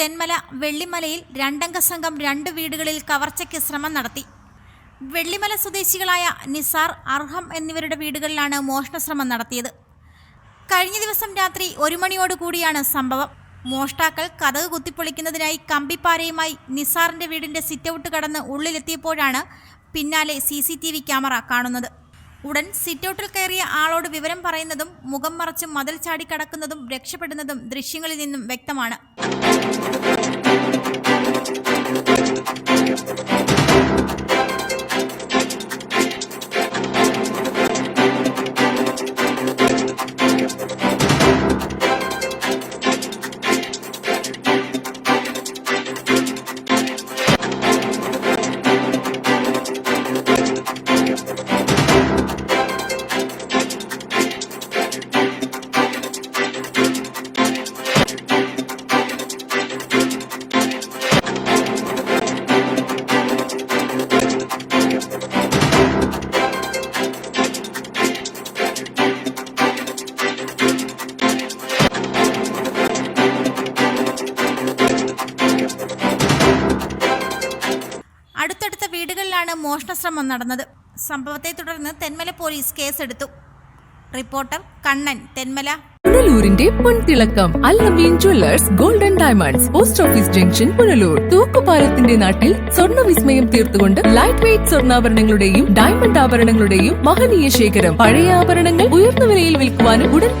തെന്മല വെള്ളിമലയിൽ രണ്ടംഗ സംഘം രണ്ട് വീടുകളിൽ കവർച്ചയ്ക്ക് ശ്രമം നടത്തി. വെള്ളിമല സ്വദേശികളായ നിസാർ അർഹം എന്നിവരുടെ വീടുകളിലാണ് മോഷണശ്രമം നടത്തിയത്. കഴിഞ്ഞ ദിവസം രാത്രി ഒരു മണിയോടുകൂടിയാണ് സംഭവം. മോഷ്ടാക്കൾ കഥക് കുത്തിപ്പൊളിക്കുന്നതിനായി കമ്പിപ്പാരയുമായി നിസാറിന്റെ വീടിന്റെ സിറ്റൗട്ട് കടന്ന് ഉള്ളിലെത്തിയപ്പോഴാണ് പിന്നാലെ C C T V camera കാണുന്നത്. ഉടൻ സിറ്റൗട്ടിൽ കയറിയ ആളോട് വിവരം പറയുന്നതും മുഖം മറച്ച് മതിൽ ചാടി കടക്കുന്നതും രക്ഷപ്പെടുന്നതും ദൃശ്യങ്ങളിൽ നിന്നും വ്യക്തമാണ്. അടുത്തടുത്ത വീടുകളിലാണ് മോഷണശ്രമം നടന്നത്. സംഭവത്തെ തുടർന്ന് തെന്മല പോലീസ് കേസെടുത്തു. റിപ്പോർട്ടർ കണ്ണൻ തെന്മല. പുനലൂരിന്റെ പൊൻതിളക്കം Allameen jewellers golden diamonds post office junction Punalur. തൂക്കുപാലത്തിന്റെ നാട്ടിൽ സ്വർണ വിസ്മയം തീർത്തുകൊണ്ട് ലൈറ്റ് വെയിറ്റ് സ്വർണാഭരണങ്ങളുടെയും ഡയമണ്ട് ആഭരണങ്ങളുടെയും മഹനീയ ശേഖരം. പഴയ ആഭരണങ്ങൾ ഉയർന്ന വിലയിൽ വിൽക്കുവാനും ഉടൻ